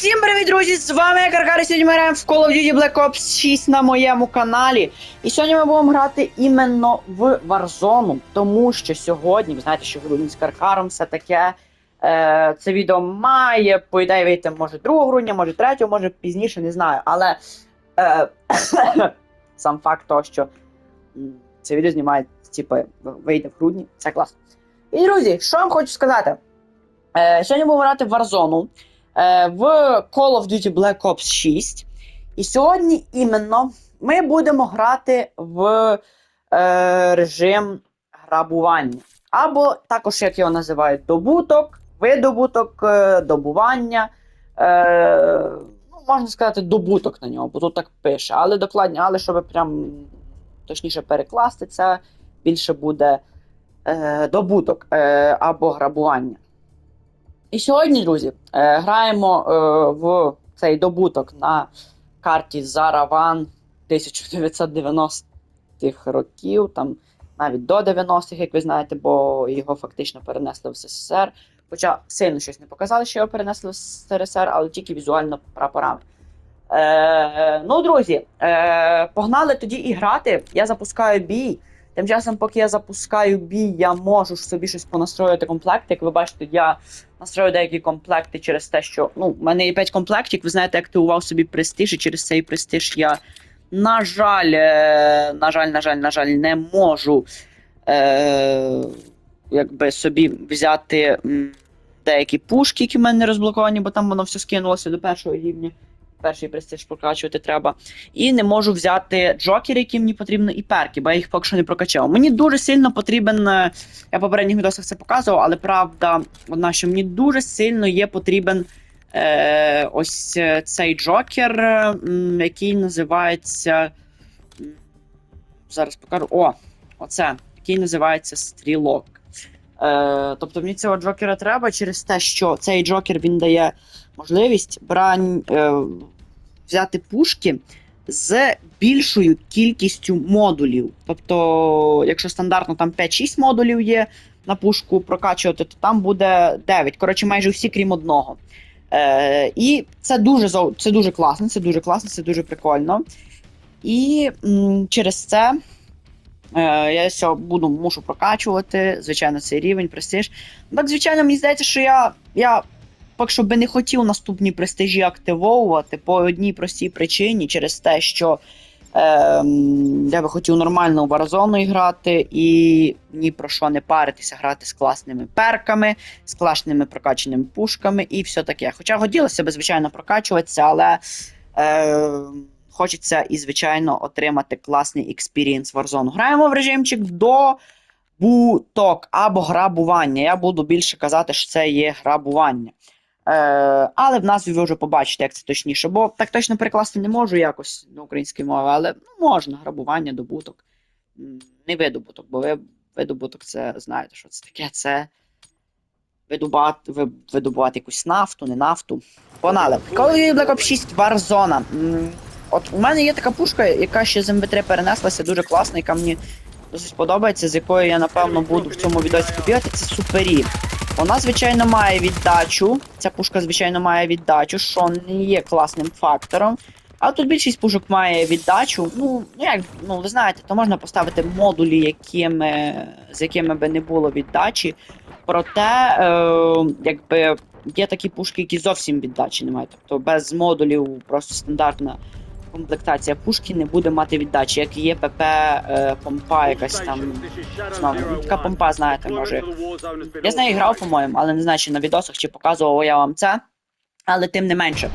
Всім привіт, друзі! З вами я Каркар, і сьогодні ми граємо в Call of Duty Black Ops 6 на моєму каналі. І сьогодні ми будемо грати іменно в Warzone, тому що сьогодні, ви знаєте, що грудень з Каркаром, все таке. Е, це відео має, по ідеї, вийти може 2 грудня, може 3, може пізніше, не знаю. Але е, сам факт того, що це відео знімає, типу, вийде в грудні, це класно. І друзі, що вам хочу сказати? Е, сьогодні будемо грати в Warzone в Call of Duty Black Ops 6. І сьогодні іменно ми будемо грати в е, режим грабування. Або також, як його називають, добуток, видобуток, е, добування. Е, ну, можна сказати, добуток на нього, бо тут так пише. Але докладні, але щоб прям точніше перекласти, це більше буде е, добуток е, або грабування. І сьогодні, друзі, е, граємо е, в цей добуток на карті Зараван 1990-х років, там навіть до 90-х, як ви знаєте, бо його фактично перенесли в СССР. Хоча сильно щось не показали, що його перенесли в СРСР, але тільки візуально прапорами. Е, ну, друзі, е, погнали тоді і грати. Я запускаю бій. Тим часом, поки я запускаю бій, я можу собі щось понастроювати комплекти. Як ви бачите, я настрою деякі комплекти через те, що ну, в мене є 5 комплектів, ви знаєте, активував собі престиж, і через цей престиж я, на жаль, е, на жаль, на жаль, на жаль, не можу е, якби собі взяти деякі пушки, які в мене розблоковані, бо там воно все скинулося до першого рівня. Перший престиж прокачувати треба. І не можу взяти джокери, які мені потрібно, і перки, бо я їх поки що не прокачав. Мені дуже сильно потрібен. е, Я в попередніх відосах це показував, але правда, одна, що мені дуже сильно є потрібен е, ось е, цей джокер, е, який називається. Зараз покажу. О, оце, який називається стрілок. Е, тобто мені цього джокера треба через те, що цей джокер він дає можливість брань, е, взяти пушки з більшою кількістю модулів. Тобто, якщо стандартно там 5-6 модулів є на пушку прокачувати, то там буде 9. Коротше, майже всі, крім одного. Е, і це дуже це дуже класно, це дуже класно, це дуже прикольно. І м, через це я все буду мушу прокачувати, звичайно, цей рівень, престиж. Так, звичайно, мені здається, що я, я поки що би не хотів наступні престижі активовувати по одній простій причині, через те, що ем, я би хотів нормально в Warzone грати і ні про що не паритися, грати з класними перками, з класними прокачаними пушками і все таке. Хоча хотілося б, звичайно, прокачуватися, але е, хочеться і, звичайно, отримати класний експірієнс Warzone. Граємо в режимчик до буток або грабування. Я буду більше казати, що це є грабування. Е, але в назві ви вже побачите, як це точніше, бо так точно перекласти не можу якось на українській мові, але ну, можна грабування, добуток. Не видобуток, бо ви, видобуток це знаєте, що це таке. Це видобувати, видобувати якусь нафту, не нафту. Погнали. Call of Duty Black Ops 6 Warzone. От у мене є така пушка, яка ще з МВ3 перенеслася, дуже класна, яка мені досить подобається, з якою я напевно буду в цьому відосі побігати. Це супері. Вона, звичайно, має віддачу. Ця пушка, звичайно, має віддачу, що не є класним фактором. А тут більшість пушок має віддачу. Ну, як, ну ви знаєте, то можна поставити модулі, якими, з якими би не було віддачі. Проте, е, якби є такі пушки, які зовсім віддачі не мають. Тобто без модулів просто стандартна комплектація пушки не буде мати віддачі, як є ПП е, помпа якась там. ну, така помпа, знаєте, може. Я з нею грав, по-моєму, але не знаю, чи на відосах, чи показував я вам це. Але тим не менше.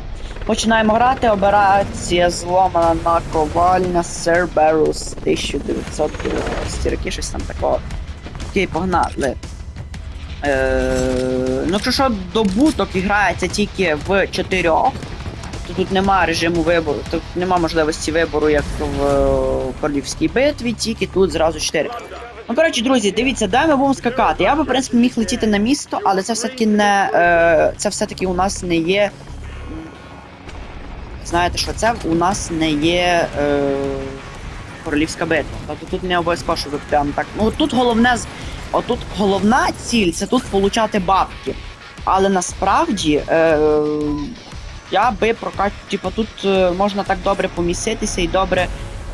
Починаємо грати. Операція зломана наковальня Cerberus 1990 роки, щось там такого. Окей, погнали. Е, ну, якщо що, добуток і грається тільки в чотирьох, то тут нема режиму вибору, тут нема можливості вибору, як в е, королівській битві, тільки тут зразу чотири. Ну, коротше, друзі, дивіться, де ми будемо скакати. Я би, в принципі, міг летіти на місто, але це все-таки не. Е, це все-таки у нас не є. Знаєте що, це у нас не є. Е, королівська битва. Тобто тут не обов'язково, ви прям так. Ну тут головне Отут головна ціль це тут получати бабки. Але насправді е, я би прокачу, типу, тут е, можна так добре поміститися і добре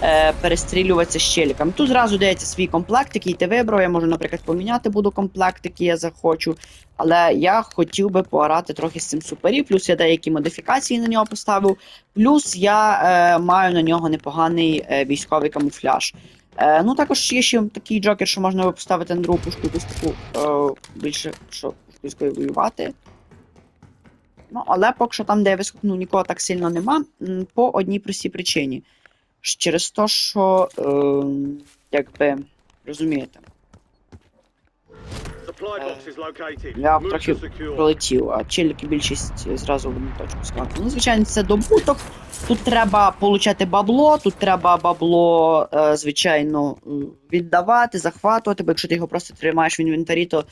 е, перестрілюватися з челіками. Тут зразу дається свій комплект, який ти вибрав. Я можу, наприклад, поміняти буду комплект, який я захочу. Але я хотів би пограти трохи з цим супері, плюс я деякі модифікації на нього поставив. Плюс я е, маю на нього непоганий е, військовий камуфляж. Е, ну також є ще такий джокер, що можна поставити на другу пушку, таку е, більше що воювати. Ну, але поки що там, де я вискокнув, нікого так сильно нема. По одній простій причині. Через те, що, е, якби, розумієте, я Move трохи пролетів, а челіки більшість зразу в одну точку скакали. Ну, звичайно, це добуток. Тут треба получати бабло, тут треба бабло, е, звичайно, віддавати, захватувати, бо якщо ти його просто тримаєш в інвентарі, то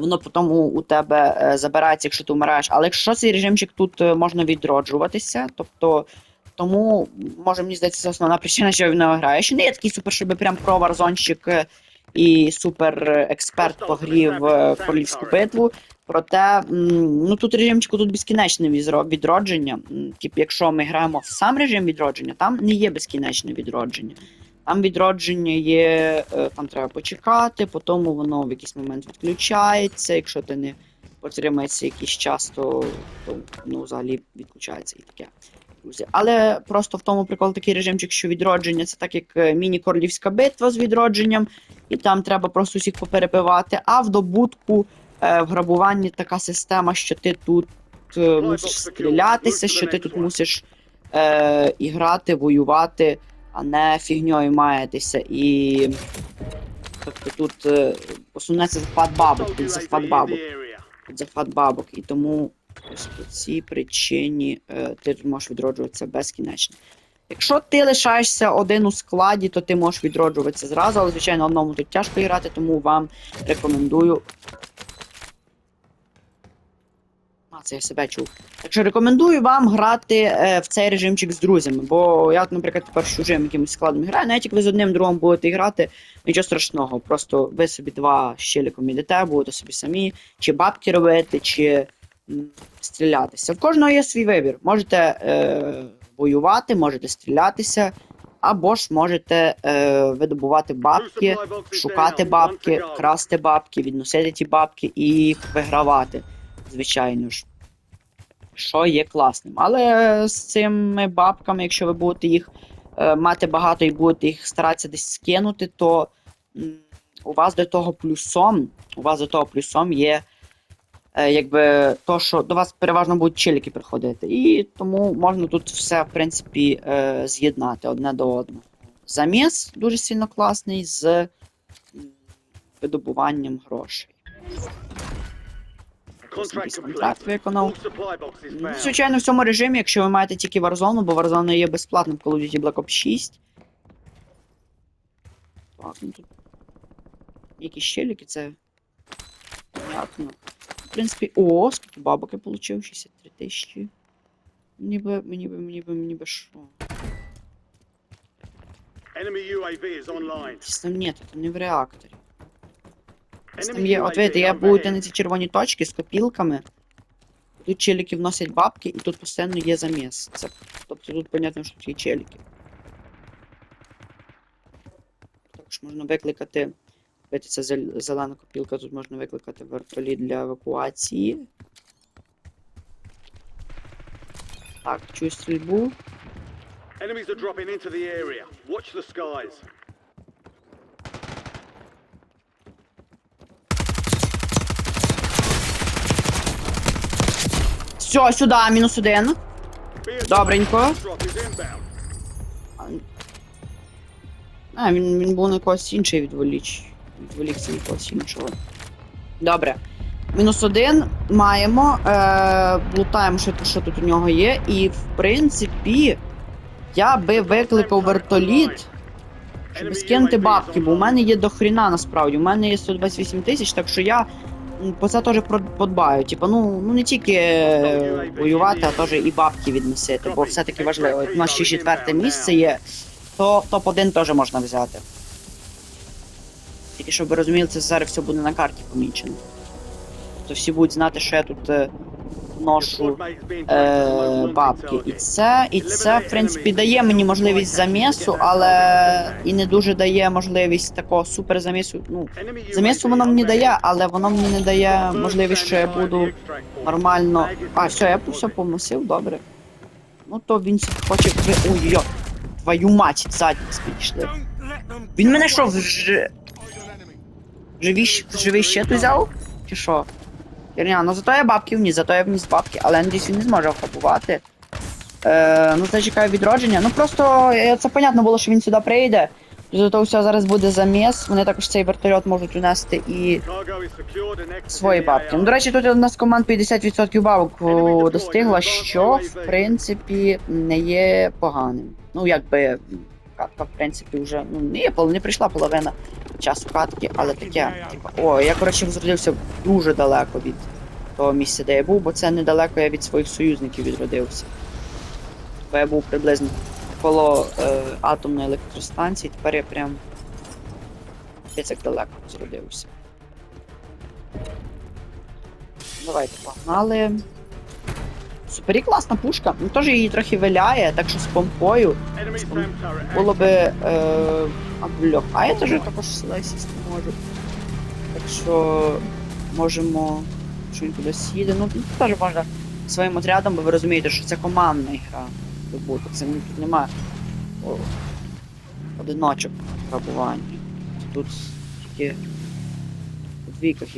воно потім у, тебе е, забирається, якщо ти вмираєш. Але якщо цей режимчик тут е, можна відроджуватися, тобто. Тому, може, мені здається, це основна причина, що він не грає. Ще не є такий супер, щоб прям про варзонщик е, і супер е, експерт по грі в е, королівську битву. Проте, ну тут режимчику тут безкінечне відродження. М, Тип, якщо ми граємо в сам режим відродження, там не є безкінечне відродження. Там відродження є, е, там треба почекати, потім воно в якийсь момент відключається. Якщо ти не потримається якийсь час, то, то ну, взагалі відключається і таке. Друзі. Але просто в тому прикол такий режимчик, що відродження це так як е, міні-королівська битва з відродженням, і там треба просто усіх поперебивати. А в добутку е, в грабуванні така система, що ти тут е, мусиш стрілятися, що ти тут мусиш е, іграти, воювати, а не фігньою маятися. І тобто тут е, основне це захват бабок, тут захват бабок, тут захват бабок. І тому ось по цій причині е, ти можеш відроджуватися безкінечно. Якщо ти лишаєшся один у складі, то ти можеш відроджуватися зразу, але звичайно одному тут тяжко грати, тому вам рекомендую. Це я себе чув. Так що рекомендую вам грати е, в цей режимчик з друзями. Бо я, наприклад, тепер чужим якимось складом граю, навіть як ви з одним другом будете грати, нічого страшного. Просто ви собі два щеліком ідете, будете собі самі, чи бабки робити, чи м, стрілятися. В кожного є свій вибір. Можете е, воювати, можете стрілятися, або ж можете е, видобувати бабки, шукати бабки, красти бабки, відносити ті бабки і вигравати, звичайно ж. Що є класним. Але з цими бабками, якщо ви будете їх е, мати багато і будете їх старатися десь скинути, то у вас до того плюсом, у вас до того плюсом є. е, Якби то, що до вас переважно будуть челіки приходити. І тому можна тут все, в принципі, е, з'єднати одне до одного. Заміс дуже сильно класний з видобуванням грошей. Контракт виконав. Ну. Звичайно, в цьому режимі, якщо ви маєте тільки Warzone, бо Warzone є безплатним в Call of Duty Black Ops 6. Так, ну тут. Якісь щеліки, це. Понятно. В принципі, о, скільки бабок я получив? 63 тисячі. Мені би, мені би, мені би, мені би що? Enemy UAV is online. Там ні, там не в реакторі. Там є, от видите, я буду на ці червоні точки з копілками. Тут челіки вносять бабки, і тут постійно є заміс. Це, тобто тут понятно, що тут є челіки. Також можна викликати. Видите, це зелена копілка, тут можна викликати вертоліт для евакуації. Так, чую стрільбу. Enemies are dropping into the area. Watch the skies. Все, сюди, мінус один. Добренько. А, він, він був на когось інший відволіч. Відволікся на когось іншого. Добре. Мінус один маємо. Е, лутаємо, що, що тут у нього є. І в принципі, я би викликав вертоліт, щоб скинути бабки, бо у мене є дохріна насправді. У мене є 128 тисяч, так що я по це теж подбають. подбаю. Типу, ну, ну не тільки е, воювати, а теж і бабки відносити, бо все-таки важливо. У нас ще четверте місце є, то топ-1 теж можна взяти. Тільки щоб ви розуміли, це зараз все буде на карті помічено. То всі будуть знати, що я тут вношу е, бабки. І це, і це, в принципі, дає мені можливість замісу, але і не дуже дає можливість такого супер замісу. Ну, замісу воно мені дає, але воно мені не дає можливість, що я буду нормально. А, все, я все помусив, добре. Ну то він хоче ви. Ой-ой, твою мать, задність підійшли. Він мене що, в ж... живий, щ- живий щит взяв? Чи що? Херня, ну зато я бабки вніс, зато я вніс бабки, але надіюсь, він не зможе вхапувати. Е, ну це чекаю відродження. Ну просто е, це понятно було, що він сюди прийде. Зато все зараз буде заміс. Вони також цей вертольот можуть унести і свої бабки. Ну, до речі, тут одна з команд 50% бабок достигла, що в принципі не є поганим. Ну, якби катка, в принципі, вже ну, не не прийшла половина часу катки, але таке. Типа, о, я коротше зродився дуже далеко від того місця, де я був, бо це недалеко я від своїх союзників відродився. Бо я був приблизно коло е, атомної електростанції, тепер я прям як далеко зродився. Давайте погнали. Супері класна пушка. Ну теж її трохи виляє, так що з помпою було би. Е, а, бляха, а я теж також сісти можу. Так що можемо. Що він кудись їде. Ну теж можна своїм отрядом, бо ви розумієте, що це командна гра. Бути. Це тут немає о, одиночок грабування. Тут тільки у двійках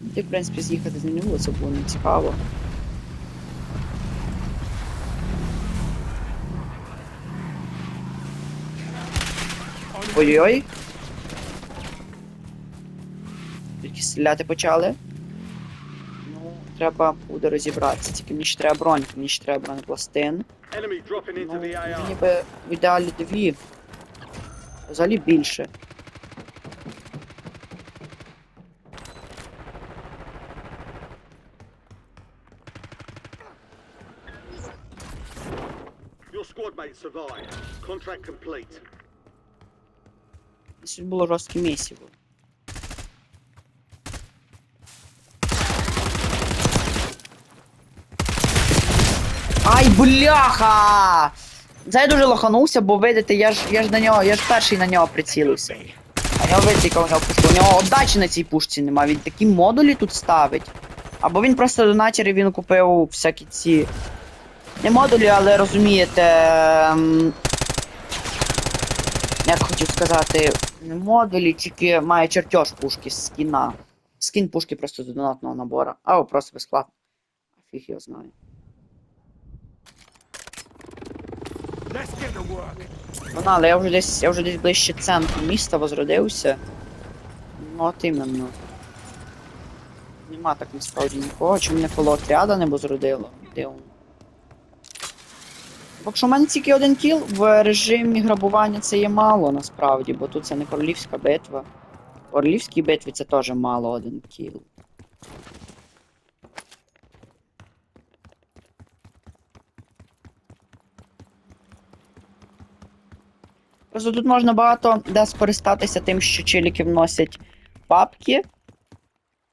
і. Ти, в принципі, з'їхати з не це було не цікаво. Ой-ой-ой. Тільки стріляти почали. Ну, треба буде розібратися. Тільки мені ще треба броньки, мені ще треба бронепластин. Ну, мені би в ідеалі дві. Взагалі більше. Your survived. Contract complete. Це було жорстке місіво. Ай, бляха! Це я дуже лоханувся, бо видите, я ж я ж на нього, я ж перший на нього прицілився. А нього яка у нього пушка. У нього отдачі на цій пушці нема, він такі модулі тут ставить. Або він просто донатір і він купив всякі ці. Не модулі, але розумієте. ем, Як хотів сказати, не модулі, тільки має чертеж пушки з скіна. Скін пушки просто до донатного набора. Або просто безплатно. Фіг його знає. Ну, але я вже десь, я вже десь ближче центру міста возродився. Ну, от іменно. Нема так насправді нікого, чи мене коло отряда не возродило. Дивно. Якщо в мене тільки один кіл в режимі грабування це є мало насправді, бо тут це не королівська битва. В королівській битві це теж мало один кіл. Просто тут можна багато де скористатися тим, що чиліки вносять папки,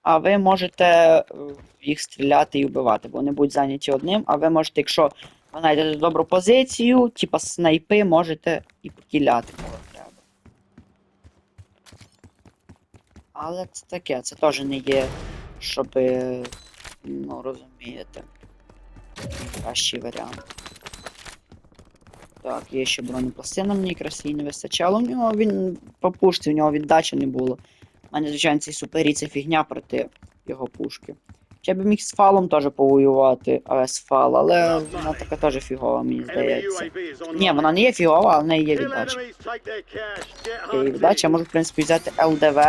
а ви можете е, їх стріляти і вбивати, бо вони будуть зайняті одним, а ви можете, якщо ви добру позицію, типа снайпи, можете і покіляти, кого треба. Але це таке, це теж не є, щоб, ну, розумієте, кращий варіант. Так, є ще бронепластина, мені якраз не вистачало. У нього він по пушці, у нього віддачі не було. У мене, звичайно, цей супері це фігня проти його пушки. Ще б міг з фалом теж повоювати, а з фал, але вона така теж фігова, мені здається. Ні, вона не є фігова, але в неї є віддача. Є віддача, я можу, в принципі, взяти ЛДВ.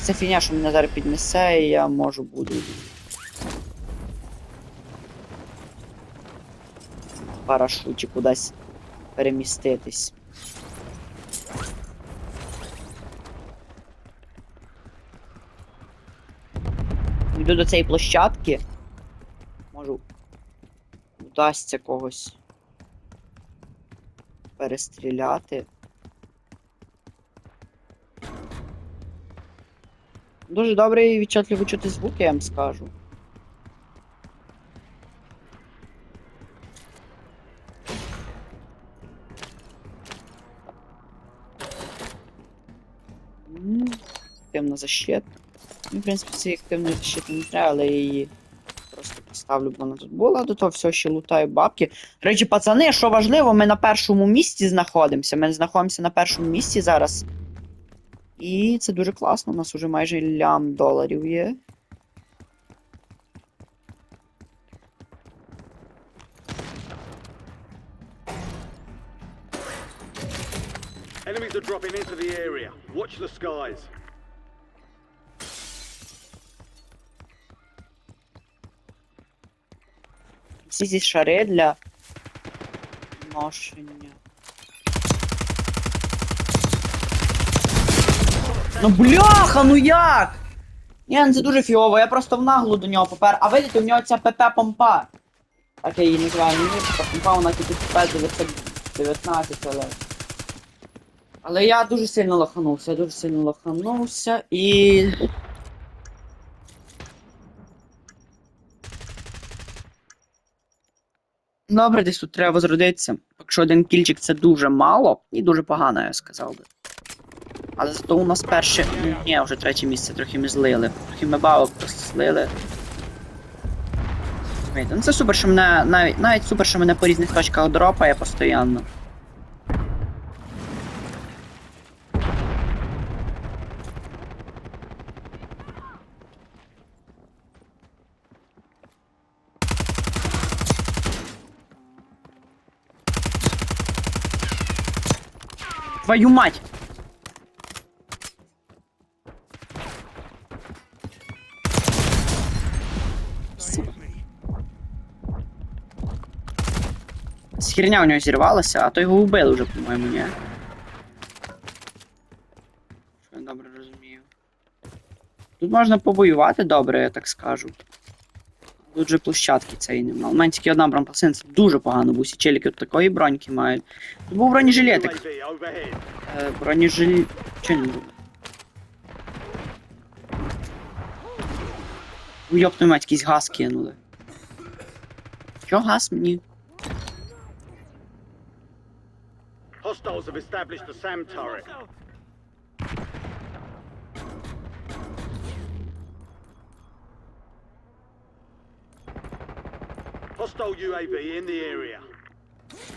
Це фігня, що мене зараз піднесе, і я можу буду. Парашуті кудись переміститись. Йду до цієї площадки. Можу. Вдасться когось. Перестріляти. Дуже добре і відчетливо чути звуки, я вам скажу. Темно защитна. Ну, в принципі, цієї активної защити не треба, але я її просто поставлю, бо вона тут була. До того всього ще лутаю бабки. Речі, пацани, що важливо, ми на першому місці знаходимося. Ми знаходимося на першому місці зараз. І це дуже класно. У нас вже майже лям доларів є. Enemies are dropping into the area. Watch the skies. Ці шари для ношення. Ну бляха, ну як? Ні, ну це дуже фіово, я просто в наглу до нього попер. А видите, у нього ця ПП-помпа. Так я її називаю, ну ПП-помпа, вона тільки ПП 919, але. Але я дуже сильно лоханувся, я дуже сильно лоханувся і. Добре, десь тут треба зродитися. Якщо один кільчик це дуже мало і дуже погано, я сказав би. Але зато у нас перше. Ні, вже третє місце трохи ми злили. Трохи ми бабок просто злили. Ну це супер, що мене. Навіть, навіть супер, що мене по різних точках дропає постійно. Твою мать! Херня у нього зірвалася, а то його вбили вже, по-моєму, ні. Що я добре розумію. Тут можна повоювати добре, я так скажу. Тут же площадки цієї нема. У мене тільки одна бронепасина, це дуже погано, бо усі челіки тут такої броньки мають. Тут був бронежилетик. Е, бронежилет... Чи не було? Ну, мать, якийсь газ кинули. Що газ мені? Hostiles have established a SAM turret. Hostile UAV in the area.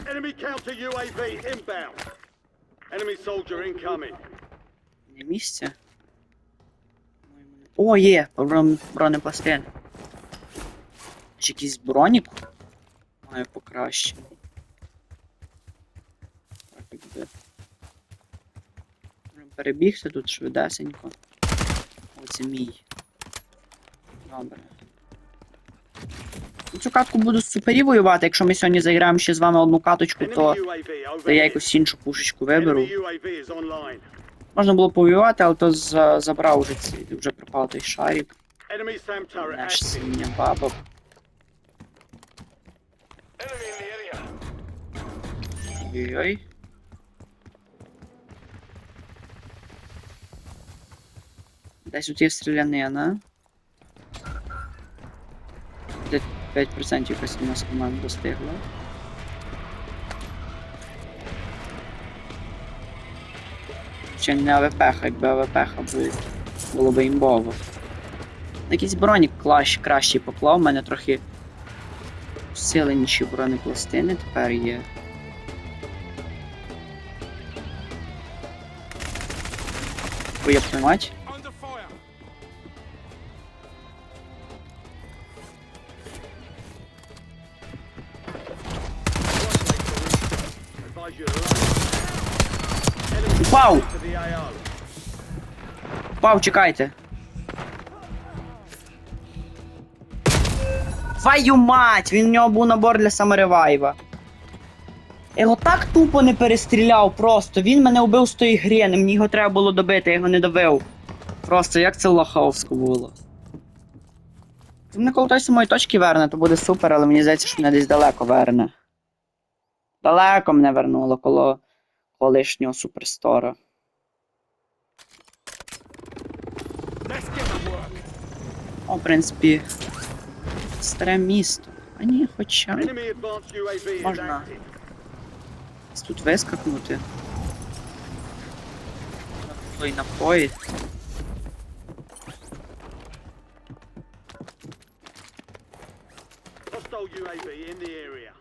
Enemy counter UAV inbound. Enemy soldier incoming. Не місце. О, є! Брон... бронепластин. Чи якийсь бронік? Має покращений. Так, якби. Можемо перебігти тут швидесенько. Оце мій. Добре. Цю катку буду з суперів воювати, якщо ми сьогодні заіграємо ще з вами одну каточку, то, то я якусь іншу пушечку виберу. Можна було повоювати, але то за, забрав уже ці, вже пропав той шарик. Наш синя баба. Ой-ой. Десь тут є стрілянина. 5% якась у нас команда достигла. Ще не АВП, якби АВП було б імбово. Якийсь бронік кращий поклав, у мене трохи силеніші бронепластини тепер є. Ой, Упав! to the AO. Пав, чекайте. Твою мать! Він у нього був набор для саморевайва. Я його так тупо не перестріляв просто. Він мене вбив з тої гри, мені його треба було добити, я його не добив. Просто як це лоховсько було. Ти мене коло той самої точки верне, то буде супер, але мені здається, що мене десь далеко верне. Далеко мене вернуло коло колишнього суперстора. О, в принципі, старе місто. А ні, хоча. Можна. Тут вискакнути. Той напої. UAV in the area.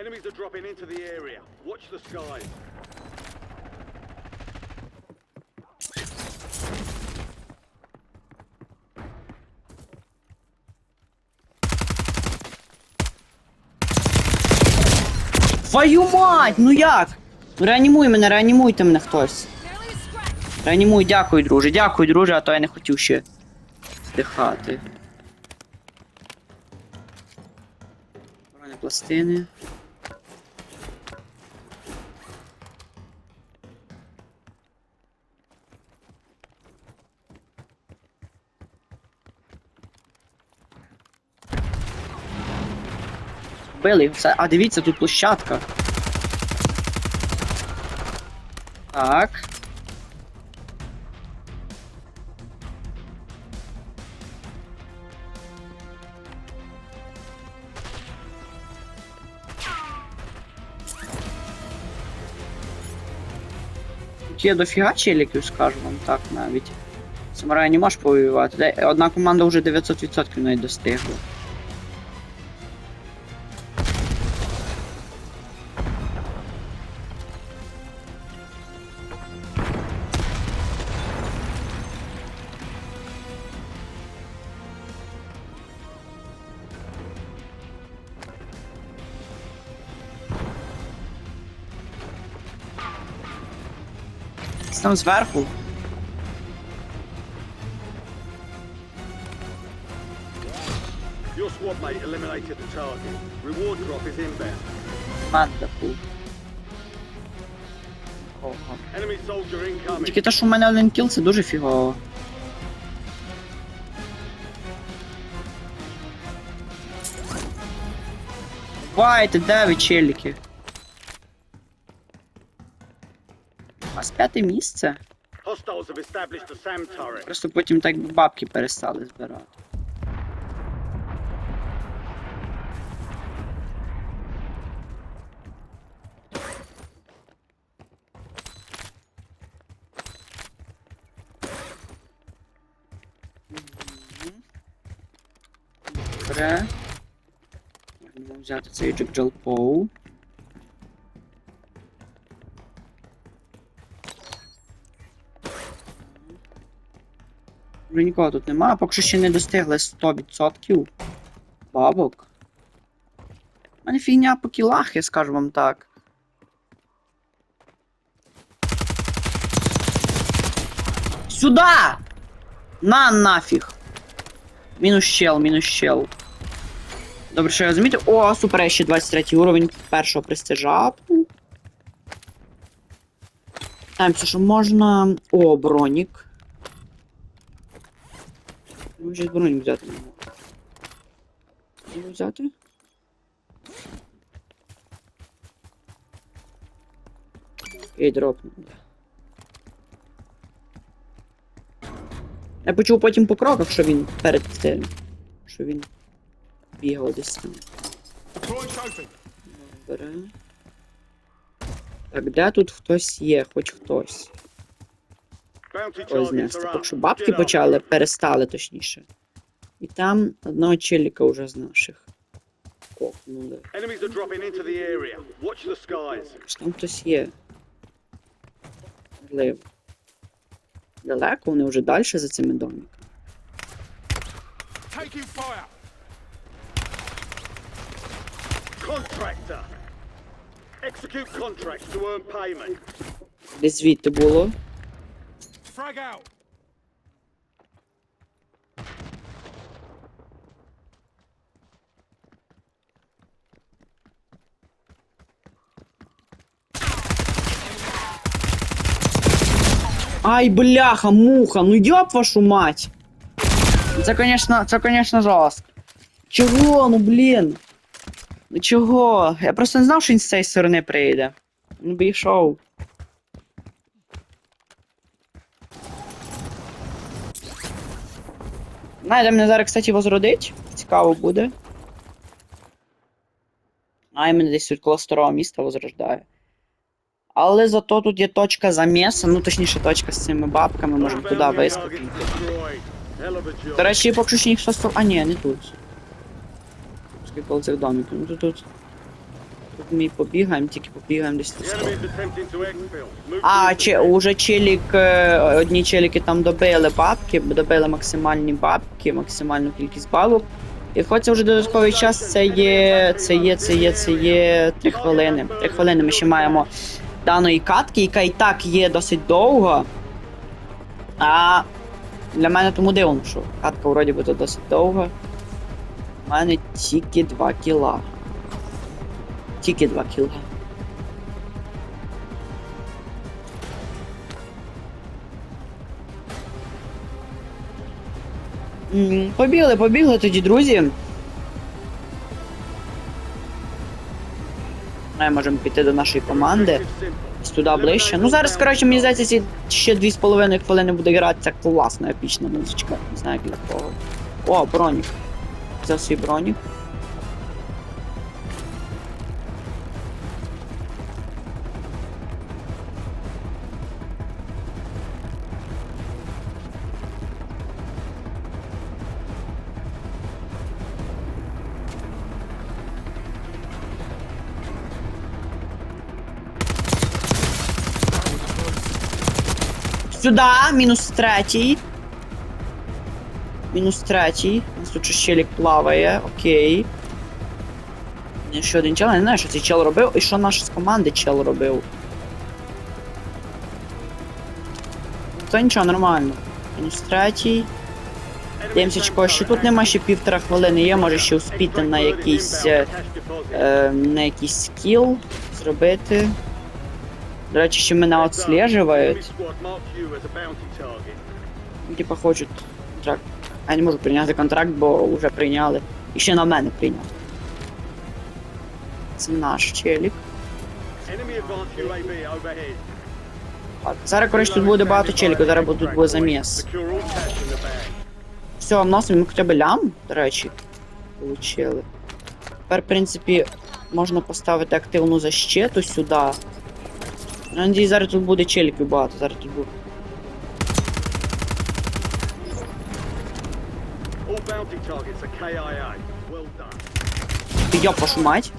Enemies are dropping into the area. Watch the skies. Твою мать! Ну як? Ну реанімуй мене, реанімуйте мене хтось. Реанімуй, дякую, друже, дякую, друже, а то я не хотів ще здихати. Бронепластини. Били все. А дивіться, тут площадка. Так. Тут є дофіга челіків, скажу вам так навіть. Самурай не можеш повоювати. Одна команда вже 900% навіть достигла. Там зверху. Your squad mate eliminated the target. Reward drop is inbound. Мандаху. Ого. Enemy soldier incoming. Тільки те, що в мене один кіл, це дуже фігово. Бувайте, де ви челіки? Вас п'яте місце. Просто потім так бабки перестали збирати. Добре. Можемо взяти цей Джекджелпоу. Вже нікого тут немає, поки що ще не достигли 100% бабок. У мене фігня по кілах, я скажу вам так. Сюда! На нафіг! Мінус щел, мінус щел. Добре, що я замітив. О, супер, ще 23 уровень першого престижа. Там все, що можна. О, бронік. Може бронік взяти не можу. Можу взяти? Окей, дропну. Я почув потім по кроках, що він перед цим. Що він бігав десь там. Добре. Так, де тут хтось є, хоч хтось. Ось знести. Поки що бабки почали, перестали точніше. І там одного челіка вже з наших. Що там хтось є. Можливо. Далеко вони вже далі за цими домиками. Taking fire. Contractor. Frag out. Ай, бляха, муха, ну ёб вашу мать! Це, конечно, це, конечно, жорстко. Чого, ну блін? Ну чого? Я просто не знав, що він з цієї сторони прийде. Він би Знаєте, мене зараз, кстати, возродить. Цікаво буде. І мене десь тут коло старого міста возрождає. Але зато тут є точка заміса, ну точніше точка з цими бабками, можемо туди job. До речі, поки що ніхто. А ні, не тут. Скільки цих домиків. Ну тут, тут ми побігаємо, тільки побігаємо десь А, чи уже челік, е, одні челіки там добили бабки, добили максимальні бабки, максимальну кількість бабок. І хочеться вже додатковий час, це є, це є, це є, це є 3 хвилини. 3 хвилини ми ще маємо даної катки, яка і так є досить довго. А для мене тому дивно, що катка вроді то досить довга. У мене тільки 2 кіла. Тільки 2 кіла. Побігли, побігли тоді, друзі. Ми можемо піти до нашої команди. Туди ближче. Ну зараз, коротше, мені здається, ці ще 2,5 хвилини буде грати. Це класна епічна музичка. Не знаю як для кого. О, бронік. Взяв свій бронік. Сюди, мінус третій. Мінус третій. У нас тут ще щелік плаває, окей. Ще один чел, я не знаю, що цей чел робив, і що наш з команди чел робив. Та нічого, нормально. Мінус третій. Дивимося, чого ще тут нема ще півтора хвилини є, може ще успіти на якийсь, е, на якийсь скіл зробити. До речі, мене target. Ну, Типа хочуть контракт. А я не можу прийняти контракт, бо вже прийняли. І ще на мене прийняли. Це наш челік. А зараз, коротше, тут буде багато челіків, зараз буде тут буде заміс. Все, вносимо ми хоча б лям, до речі, получили. Тепер, в принципі, можна поставити активну защиту сюди. Я надіюсь, зараз тут буде челіків багато, зараз тут буде. All bounty targets are KIA. Well done. Йоп, вашу мать.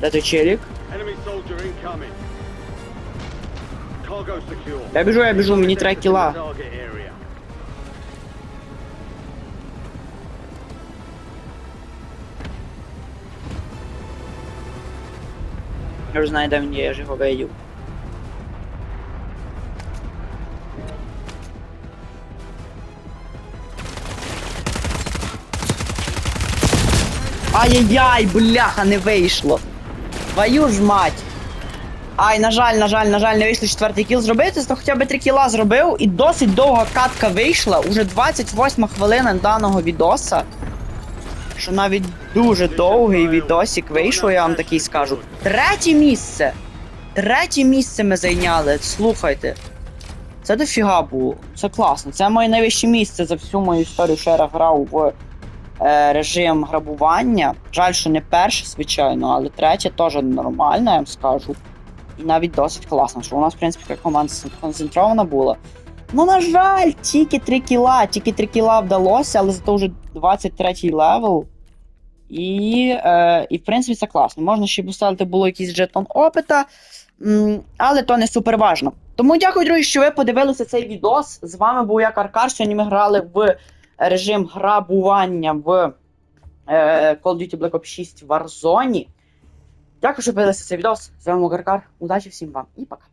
Де той челік? Enemy soldier incoming. Cargo secure. Я біжу, я біжу, мені треба кіла. Target area. Я вже знаю, де він є, я ж його. Ай-яй-яй, бляха, не вийшло. Твою ж мать. Ай, на жаль, на жаль, на жаль, не вийшло четвертий кіл зробити, то хоча б три кіла зробив, і досить довга катка вийшла. Уже 28 хвилина даного відоса. Що навіть дуже довгий відосик вийшов, я вам такий скажу. Третє місце. Третє місце ми зайняли. Слухайте. Це дофіга було. Це класно. Це моє найвище місце за всю мою історію, що я грав в е, режим грабування. Жаль, що не перше, звичайно, але третє теж нормально, я вам скажу. І навіть досить класно, що у нас, в принципі, команда концентрована була. Ну, на жаль, тільки 3 кіла, тільки 3 кіла вдалося, але зато вже 23 й левел. І, е, і в принципі, це класно. Можна ще поставити було якийсь жетон опита, але то не супер важно. Тому дякую, друзі, що ви подивилися цей відос. З вами був я Каркар. Сьогодні ми грали в режим грабування в е, Call of Duty Black Ops 6 Warzone. Дякую, що подивилися цей відос. З вами був Каркар. Удачі всім вам і пока.